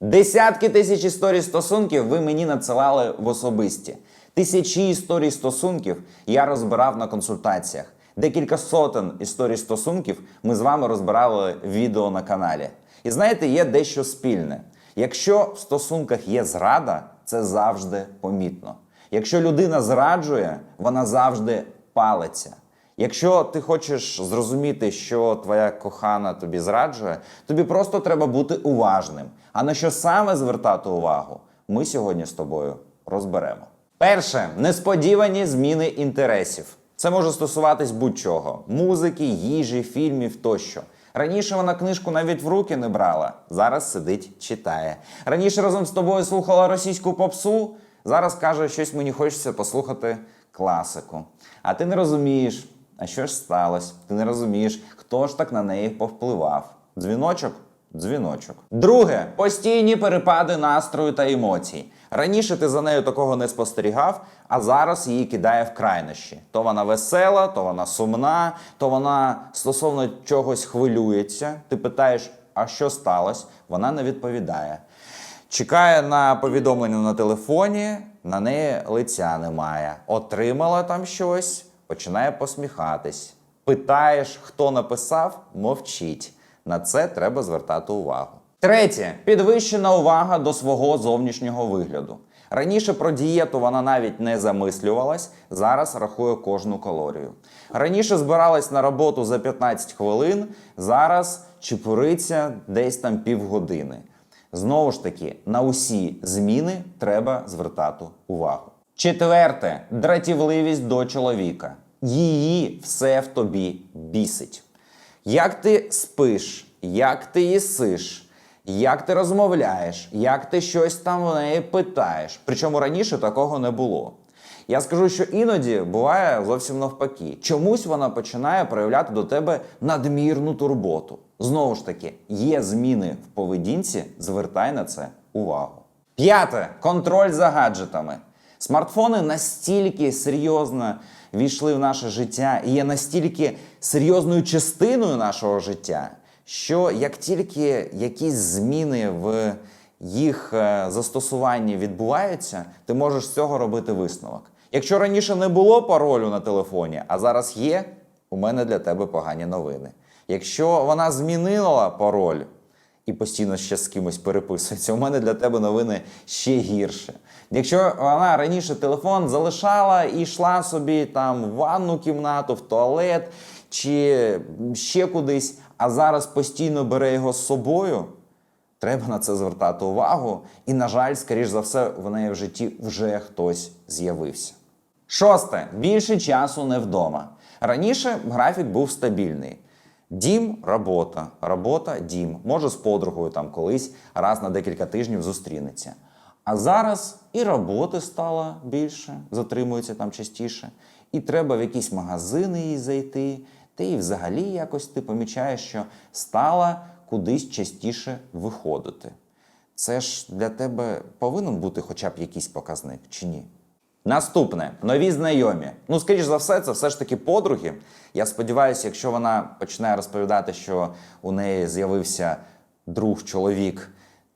Десятки тисяч історій стосунків ви мені надсилали в особисті. Тисячі історій стосунків я розбирав на консультаціях. Декілька сотень історій стосунків ми з вами розбирали в відео на каналі. І знаєте, є дещо спільне. Якщо в стосунках є зрада, це завжди помітно. Якщо людина зраджує, вона завжди палиться. Якщо ти хочеш зрозуміти, що твоя кохана тобі зраджує, тобі просто треба бути уважним. А на що саме звертати увагу, ми сьогодні з тобою розберемо. Перше несподівані зміни інтересів. Це може стосуватись будь-чого: музики, їжі, фільмів тощо. Раніше вона книжку навіть в руки не брала, зараз сидить, читає. Раніше разом з тобою слухала російську попсу, зараз каже, щось мені хочеться послухати класику. А ти не розумієш, а що ж сталося? Ти не розумієш, хто ж так на неї повпливав. Дзвіночок? Дзвіночок. Друге постійні перепади настрою та емоцій. Раніше ти за нею такого не спостерігав, а зараз її кидає в крайнощі. То вона весела, то вона сумна, то вона стосовно чогось хвилюється. Ти питаєш, а що сталося? Вона не відповідає. Чекає на повідомлення на телефоні, на неї лиця немає. Отримала там щось, починає посміхатись. Питаєш, хто написав, мовчить. На це треба звертати увагу. Третє підвищена увага до свого зовнішнього вигляду. Раніше про дієту вона навіть не замислювалась, зараз рахує кожну калорію. Раніше збиралась на роботу за 15 хвилин, зараз чепуриться десь там півгодини. Знову ж таки, на усі зміни треба звертати увагу. Четверте дратівливість до чоловіка. Її все в тобі бісить. Як ти спиш, як ти їсиш, як ти розмовляєш, як ти щось там в неї питаєш. Причому раніше такого не було. Я скажу, що іноді буває зовсім навпаки. Чомусь вона починає проявляти до тебе надмірну турботу. Знову ж таки, є зміни в поведінці, звертай на це увагу. П'яте контроль за гаджетами. Смартфони настільки серйозно війшли в наше життя і є настільки серйозною частиною нашого життя, що як тільки якісь зміни в їх е, застосуванні відбуваються, ти можеш з цього робити висновок. Якщо раніше не було паролю на телефоні, а зараз є, у мене для тебе погані новини. Якщо вона змінила пароль, і постійно ще з кимось переписується. У мене для тебе новини ще гірше. Якщо вона раніше телефон залишала і йшла собі там в ванну кімнату, в туалет чи ще кудись, а зараз постійно бере його з собою, треба на це звертати увагу. І, на жаль, скоріш за все, в неї в житті вже хтось з'явився. Шосте. Більше часу не вдома. Раніше графік був стабільний. Дім, робота, робота, дім. Може, з подругою там колись раз на декілька тижнів зустрінеться. А зараз і роботи стало більше, затримується там частіше, і треба в якісь магазини їй зайти. Та і взагалі якось ти помічаєш, що стала кудись частіше виходити. Це ж для тебе повинен бути хоча б якийсь показник, чи ні? Наступне нові знайомі. Ну, скоріш за все, це все ж таки подруги. Я сподіваюся, якщо вона почне розповідати, що у неї з'явився друг чоловік,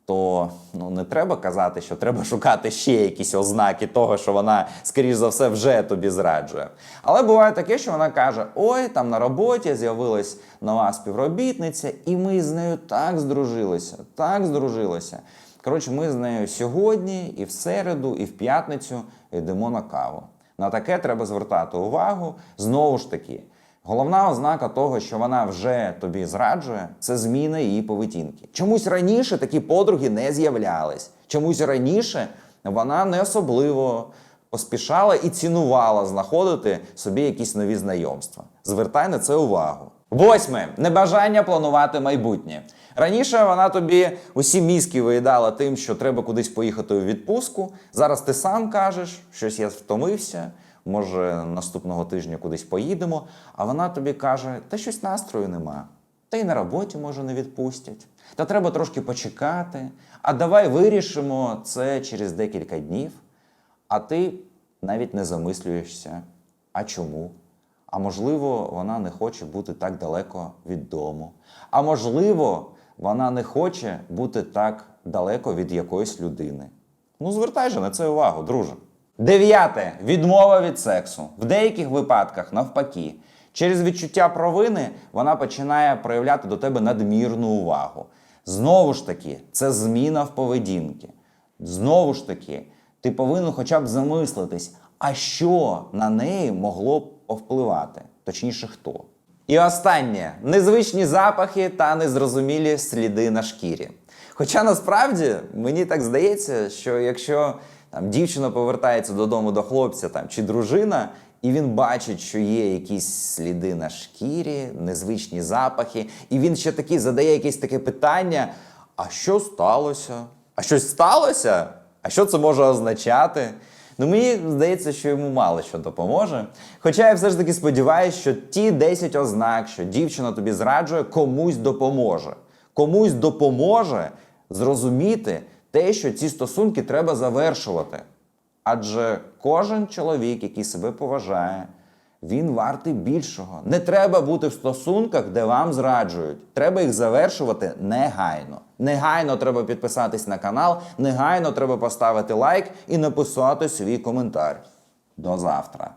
то ну не треба казати, що треба шукати ще якісь ознаки того, що вона, скоріш за все, вже тобі зраджує. Але буває таке, що вона каже: Ой, там на роботі з'явилась нова співробітниця, і ми з нею так здружилися, так здружилися. Коротше, ми з нею сьогодні, і в середу, і в п'ятницю йдемо на каву. На таке треба звертати увагу. Знову ж таки, головна ознака того, що вона вже тобі зраджує, це зміна її поведінки. Чомусь раніше такі подруги не з'являлись. Чомусь раніше вона не особливо поспішала і цінувала знаходити собі якісь нові знайомства. Звертай на це увагу. Восьме небажання планувати майбутнє. Раніше вона тобі усі мізки виїдала тим, що треба кудись поїхати у відпустку. Зараз ти сам кажеш, щось я втомився, може наступного тижня кудись поїдемо. А вона тобі каже, та щось настрою нема. Та й на роботі може не відпустять. Та треба трошки почекати. А давай вирішимо це через декілька днів. А ти навіть не замислюєшся. А чому? А можливо, вона не хоче бути так далеко від дому. А можливо, вона не хоче бути так далеко від якоїсь людини. Ну, звертай же на це увагу, друже. Дев'яте відмова від сексу. В деяких випадках, навпаки, через відчуття провини вона починає проявляти до тебе надмірну увагу. Знову ж таки, це зміна в поведінки. Знову ж таки, ти повинен хоча б замислитись, а що на неї могло б повпливати, точніше, хто. І останнє незвичні запахи та незрозумілі сліди на шкірі. Хоча насправді мені так здається, що якщо там дівчина повертається додому до хлопця там, чи дружина, і він бачить, що є якісь сліди на шкірі, незвичні запахи, і він ще таки задає якесь таке питання: а що сталося? А щось сталося? А що це може означати? Ну, мені здається, що йому мало що допоможе. Хоча я все ж таки сподіваюся, що ті 10 ознак, що дівчина тобі зраджує, комусь допоможе. Комусь допоможе зрозуміти те, що ці стосунки треба завершувати. Адже кожен чоловік, який себе поважає, він вартий більшого. Не треба бути в стосунках, де вам зраджують. Треба їх завершувати негайно. Негайно треба підписатись на канал, негайно треба поставити лайк і написати свій коментар. До завтра.